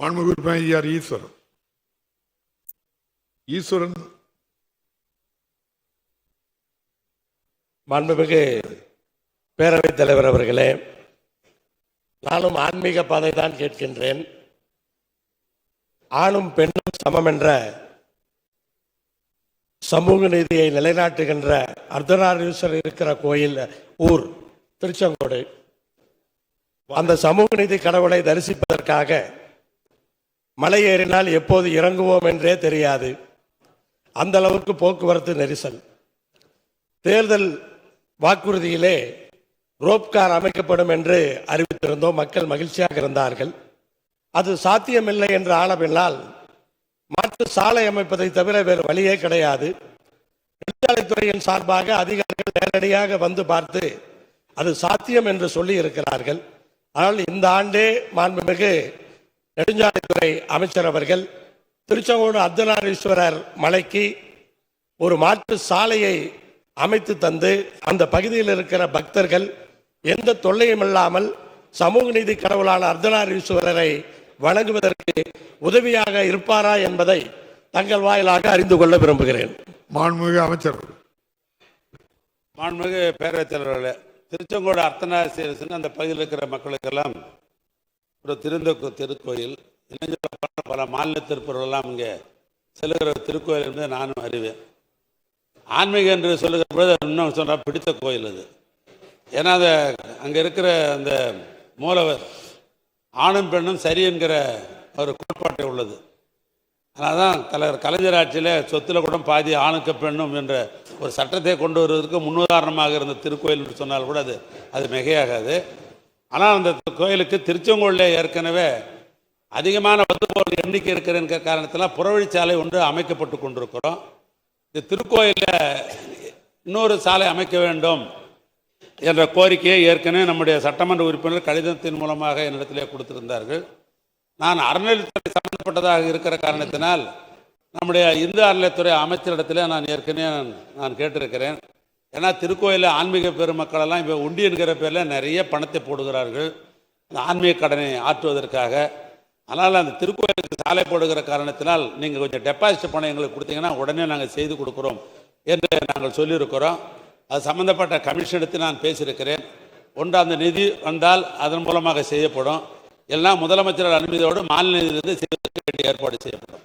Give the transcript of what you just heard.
மாண்புமிகு ஐயார் ஈஸ்வரன். ஈஸ்வரன்? மாண்புமிகு பேரவைத் தலைவர் அவர்களே நானும் ஆன்மீக பாதை தான் கேட்கின்றேன். ஆணும் பெண்ணும் சமம் என்ற சமூக நீதியை நிலைநாட்டுகின்ற அர்த்தநாரீஸ்வரர் இருக்கிற கோயில் ஊர் திருச்செங்கோடு. அந்த சமூக நீதி கடவுளை தரிசிப்பதற்காக மலை ஏறினால் எப்போது இறங்குவோம் என்றே தெரியாது. அந்த அளவுக்கு போக்குவரத்து நெரிசல். தேர்தல் வாக்குறுதியிலே ரோப் கார் அமைக்கப்படும் என்று அறிவித்திருந்தோம். மக்கள் மகிழ்ச்சியாக இருந்தார்கள். அது சாத்தியமில்லை என்று ஆனபின்னால் மாற்று சாலை அமைப்பதை தவிர வேறு வழியே கிடையாது. நெடுஞ்சாலைத்துறையின் சார்பாக அதிகாரிகள் நேரடியாக வந்து பார்த்து அது சாத்தியம் என்று சொல்லி இருக்கிறார்கள். ஆனால் இந்த ஆண்டே மாண்புமிகு நெடுஞ்சாலைத்துறை அமைச்சர் அவர்கள் திருச்செங்கோடு அர்த்தநாரீஸ்வரர் மலைக்கு ஒரு மாற்று சாலையை அமைத்து தந்து அந்த பகுதியில் இருக்கிற பக்தர்கள் எந்த தொல்லையும் இல்லாமல் சமூக நீதி கடவுளான அர்த்தநாரீஸ்வரரை வணங்குவதற்கு உதவியாக இருப்பாரா என்பதை தங்கள் வாயிலாக அறிந்து கொள்ள விரும்புகிறேன். மாண்புமிகு அமைச்சர். மாண்புமிகு பேரவைத் தலைவர்களே திருச்செங்கோடு அர்த்தநாசீரசன் அந்த பகுதியில் இருக்கிற மக்களுக்கெல்லாம் ஒரு திருந்த திருக்கோயில் இளைஞர்கள் பல மாநில திருப்பூர்கள்லாம் இங்கே செல்லுகிற திருக்கோயில் என்பதை நானும் அறிவேன். ஆன்மீகம் என்று சொல்லுகிற பொழுது இன்னும் சொன்னால் பிடித்த கோயில் அது. ஏன்னா அந்த அங்கே இருக்கிற அந்த மூலவர் ஆணும் பெண்ணும் சரி என்கிற ஒரு கோட்பாட்டை உள்ளது. அதனால் தான் தலைவர் கலைஞர் ஆட்சியில் சொத்தில் கூட பாதி ஆணுக்கு பெண்ணும் என்ற ஒரு சட்டத்தை கொண்டு வருவதற்கு முன்னுதாரணமாக இருந்த திருக்கோயில் என்று சொன்னால் கூட அது அது மிகையாகாது. ஆனால் அந்த கோயிலுக்கு திருச்செங்கோலில் ஏற்கனவே அதிகமான வந்துபோர் எண்ணிக்கை இருக்கிற காரணத்தில் புறவழிச்சாலை ஒன்று அமைக்கப்பட்டு கொண்டிருக்கிறோம். இந்த திருக்கோயிலில் இன்னொரு சாலை அமைக்க வேண்டும் என்ற கோரிக்கையை ஏற்கனவே நம்முடைய சட்டமன்ற உறுப்பினர் கடிதத்தின் மூலமாக என்னிடத்திலே கொடுத்திருந்தார்கள். நான் அறநிலைத்துறை சம்பந்தப்பட்டதாக இருக்கிற காரணத்தினால் நம்முடைய இந்து அறநிலைத்துறை அமைச்சரிடத்தில் நான் ஏற்கனவே நான் நான் கேட்டிருக்கிறேன். ஏன்னா திருக்கோயிலில் ஆன்மீக பெருமக்களெல்லாம் இப்போ உண்டி என்கிற பேரில் நிறைய பணத்தை போடுகிறார்கள். அந்த ஆன்மீக கடனை ஆற்றுவதற்காக. அதனால் அந்த திருக்கோயிலுக்கு சாலை போடுகிற காரணத்தினால் நீங்கள் கொஞ்சம் டெபாசிட் பணம் எங்களுக்கு கொடுத்தீங்கன்னா உடனே நாங்கள் செய்து கொடுக்குறோம் என்று நாங்கள் சொல்லியிருக்கிறோம். அது சம்மந்தப்பட்ட கமிஷன் எடுத்து நான் பேசியிருக்கிறேன். ஒன்று அந்த நிதி வந்தால் அதன் மூலமாக செய்யப்படும். எல்லாம் முதலமைச்சர் அனுமதியோடு மாநில நிதியிலிருந்து செய்வதற்கு வேண்டிய ஏற்பாடு செய்யப்படும்.